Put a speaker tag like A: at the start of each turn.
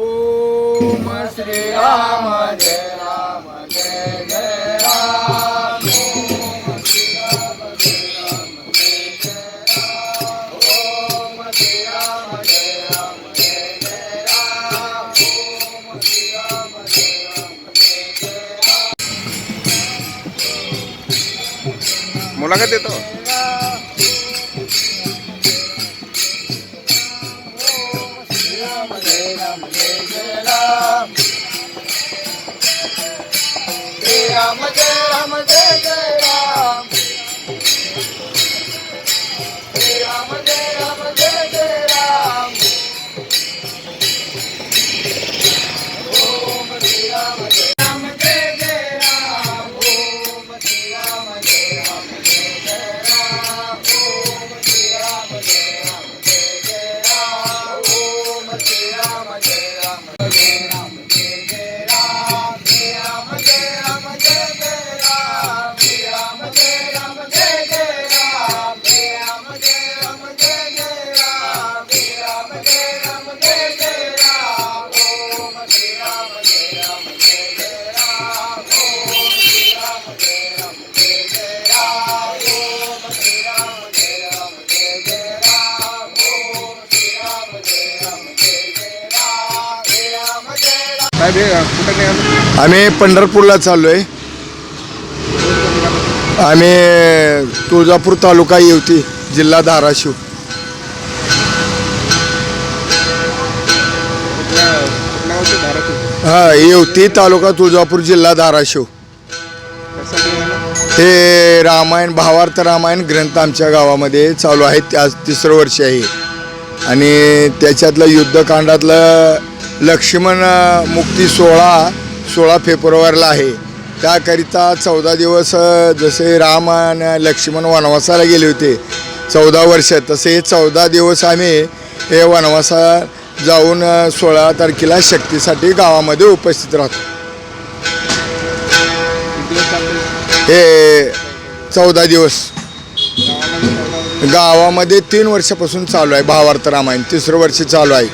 A: ओम श्री राम जय राम जय जय राम ओम श्री राम जय राम जय जय राम ओम श्री राम जय राम जय जय राम ओम श्री राम जय राम जय जय राम
B: मुलाखत देतो
C: आम्ही पंढरपूरला चाललोय. आम्ही तुळजापूर तालुका येवती जिल्हा धाराशिव. हा येवती तालुका तुळजापूर जिल्हा धाराशिव. हे रामायण भावार्थ रामायण ग्रंथ आमच्या गावामध्ये चालू आहे त्या तिसरं वर्ष आहे आणि त्याच्यातलं युद्धकांडातलं लक्ष्मण मुक्ती सोळा सोळा फेब्रुवारीला आहे. त्याकरिता चौदा दिवस जसे राम आणि लक्ष्मण वनवासाला गेले होते चौदा वर्ष तसे हे चौदा दिवस आम्ही हे वनवासा जाऊन सोळा तारखेला शक्तीसाठी गावामध्ये उपस्थित राहतो. हे चौदा दिवस. गावामध्ये तीन वर्षापासून चालू आहे भावार्थ रामायण तिसरं वर्ष चालू आहे.